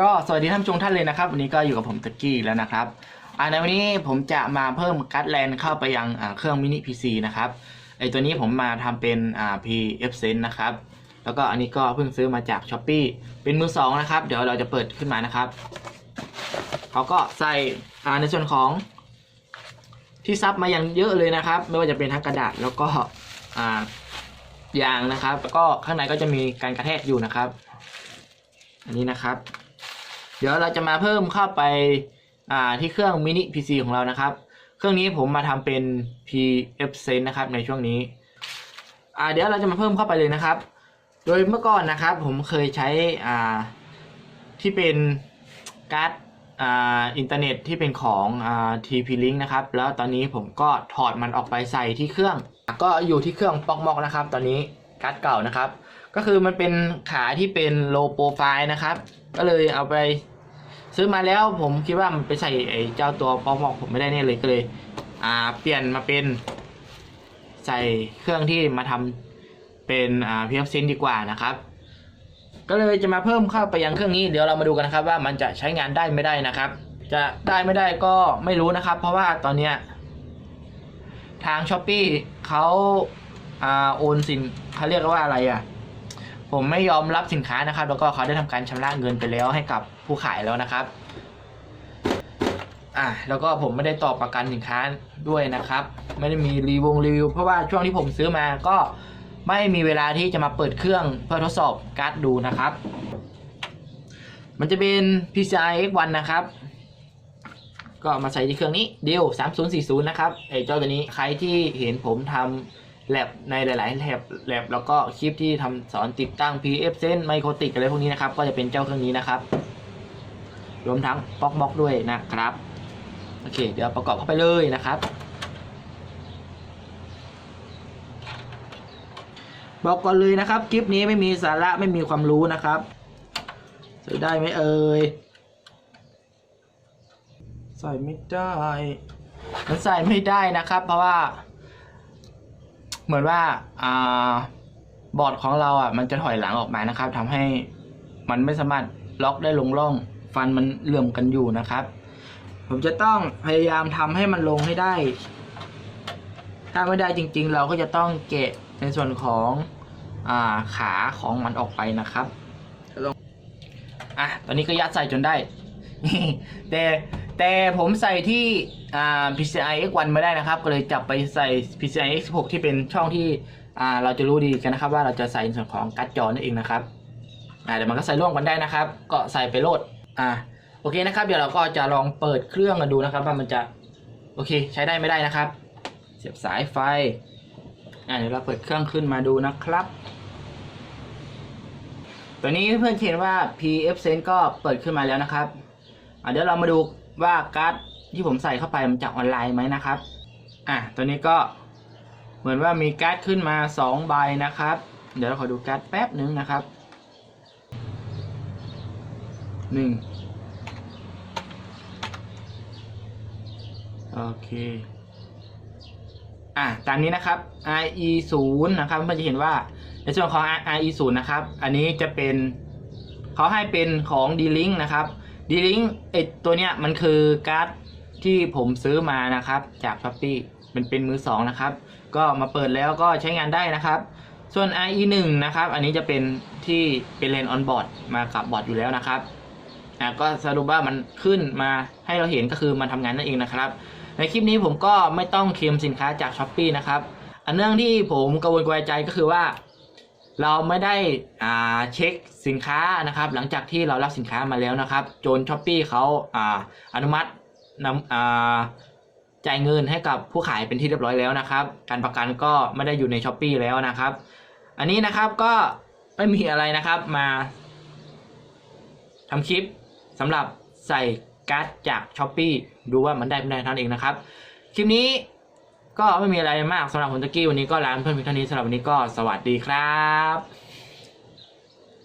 ก็สวัสดีท่านชมท่านเลยนะครับ วันนี้ก็อยู่กับผมตะกี้แล้วนะครับอ่าในวันนี้ผมจะมาเพิ่มการ์ดแลนเข้าไปยังเครื่องมินิพีซีนะครับไอตัวนี้ผมมาทำเป็นอ่า PF s e n s นะครับ แล้วก็อันนี้ก็เพิ่งซื้อมาจาก s h อ p e e เป็นมือสองนะครับ เดี๋ยวเราจะเปิดขึ้นมานะครับเขาก็ใส่อ่าในส่วนของที่ซับมาอย่างเยอะเลยนะครับ ไม่ว่าจะเป็นทั้งกระดาษแล้วก็อ่ายางนะครับ แล้วก็ข้างในก็จะมีการกระแทกอยู่นะครับ อันนี้นะครับ เดี๋ยวเราจะมาเพิ่มเข้าไปอ่าที่เครื่องมินิ PC ของเรานะครับ เครื่องนี้ผมมาทำเป็น PF Sense นะครับในช่วงนี้อ่าเดี๋ยวเราจะมาเพิ่มเข้าไปเลยนะครับ โดยเมื่อก่อนนะครับผมเคยใช้อ่าที่เป็นการ์ดอ่าอินเทอร์เน็ตที่เป็นของอ่า TP Link นะครับ แล้วตอนนี้ผมก็ถอดมันออกไปใส่ที่เครื่อง ก็อยู่ที่เครื่องปอกมอกนะครับ ตอนนี้ การ์ดเก่านะครับ ก็คือมันเป็นขาที่เป็นโลโปรไฟล์นะครับ ก็เลยเอาไปซื้อมาแล้วผมคิดว่ามันไปใส่ไอ้เจ้าตัวปอมอกผมไม่ได้แน่เลยก็เลยอ่าเปลี่ยนมาเป็น ใส่เครื่องที่มาทำเป็นอ่าพีเอฟซินดีกว่านะครับ ก็เลยจะมาเพิ่มเข้าไปยังเครื่องนี้เดี๋ยวเรามาดูกันนะครับ ว่ามันจะใช้งานได้ไม่ได้นะครับ จะได้ไม่ได้ก็ไม่รู้นะครับ เพราะว่าตอนเนี้ยทางช้อปปีเขา อ่าโอนสินเขาเรียกว่าอะไรอะ ผมไม่ยอมรับสินค้านะครับ แล้วก็เขาได้ทำการชำระเงินไปแล้วให้กับผู้ขายแล้วนะครับอะแล้วก็ผมไม่ได้ต่อประกันสินค้าด้วยนะครับ ไม่ได้มีรีวงรีวิว เพราะว่าช่วงที่ผมซื้อมาก็ไม่มีเวลาที่จะมาเปิดเครื่องเพื่อทดสอบการ์ดดูนะครับ มันจะเป็น PCI X1 นะครับ ก็มาใส่ที่เครื่องนี้เดียว3040 นะครับไอ้เจ้าตัวนี้ใครที่เห็นผมทำ แลบในหลาย ๆแลบแลบแล้วก็คลิปที่ทำสอนติดตั้ง PF Sense ไมโครติกอะไรพวกนี้นะครับ ก็จะเป็นเจ้าเครื่องนี้นะครับ รวมทั้งป๊อกบ็อกด้วยนะครับ โอเค เดี๋ยวประกอบเข้าไปเลยนะครับบอกก่อนเลยนะครับ คลิปนี้ไม่มีสาระไม่มีความรู้นะครับใส่ได้ไหมเอ่ยใส่ไม่ได้ มันใส่ไม่ได้นะครับ เพราะว่า เหมือนว่าอ่าบอร์ดของเราอะมันจะถอยหลังออกมานะครับทำให้มันไม่สามารถล็อกได้ลงร่อง ฟันมันเหลื่อมกันอยู่นะครับ ผมจะต้องพยายามทำให้มันลงให้ได้ ถ้าไม่ได้จริง ๆ เราก็จะต้องเกะในส่วนของอ่าขาของมันออกไปนะครับอะตอนนี้ก็ยัดใส่จนได้ แต่ แต่ผมใส่ที่ PCI X1 ไม่ได้นะครับ ก็เลยจับไปใส่ PCI X16 ที่เป็นช่องที่เราจะรู้ดีกันนะครับ ว่าเราจะใส่ในส่วนของการ์ดจอนั่นเองนะครับเดี๋ยวมันก็ใส่ร่วมกันได้นะครับ ก็ใส่ไปโหลดอ่าโอเคนะครับ เดี๋ยวเราก็จะลองเปิดเครื่องกันดูนะครับ ว่ามันจะโอเค ใช้ได้ไม่ได้นะครับ เสียบสายไฟอ่าเดี๋ยวเราเปิดเครื่องขึ้นมาดูนะครับตัวนี้เพื่อนๆเห็นว่า PF Sense ก็เปิดขึ้นมาแล้วนะครับเดี๋ยวเรามาดู ว่าการ์ดที่ผมใส่เข้าไปมันจะออนไลน์ไหมนะครับ อะตัวนี้ก็เหมือนว่ามีการ์ดขึ้นมา2ใบนะครับ เดี๋ยวเราขอดูการ์ดแป๊บหนึ่งนะครับหนึ่งโอเค อะตามนี้นะครับ IE 0นะครับมันจะเห็นว่าในส่วนของ IE 0นะครับ อันนี้จะเป็นเขาให้เป็นของ D-Link นะครับ D-Link ไอตัวเนี้ยมันคือการ์ดที่ผมซื้อมานะครับ จาก s h อ p e e มันเป็นมือสองนะครับ ก็มาเปิดแล้วก็ใช้งานได้นะครับ ส่วน IE 1 นะครับ อันนี้จะเป็นที่เป็นเลนออนบอร์ดมากับบอร์ดอยู่แล้วนะครับอะก็สรุปว่ามันขึ้นมาให้เราเห็นก็คือมันทำงานนั่นเองนะครับ ในคลิปนี้ผมก็ไม่ต้องเคลมสินค้าจาก s h อ p e e นะครับ อันเนื่องที่ผมกังวลกวยใจก็คือว่า เราไม่ได้อ่าเช็คสินค้านะครับ หลังจากที่เรารับสินค้ามาแล้วนะครับ จน s h อ p e e เขาอ่าอนุมัตินำอ่าจ่ายเงินให้กับผู้ขายเป็นที่เรียบร้อยแล้วนะครับ การประกันก็ไม่ได้อยู่ใน s h อ p e e แล้วนะครับ อันนี้นะครับก็ไม่มีอะไรนะครับมาทำคลิปสำหรับใส่การ์ดจาก s h อ p e e ดูว่ามันได้ไม่ได้เท่านเองนะครับ คลิปนี้ ก็ไม่มีอะไรมากสำหรับผมตะกี้วันนี้ก็ร้านเพื่อนพียงเท่านี้สำหรับวันนี้ก็สวัสดีครับ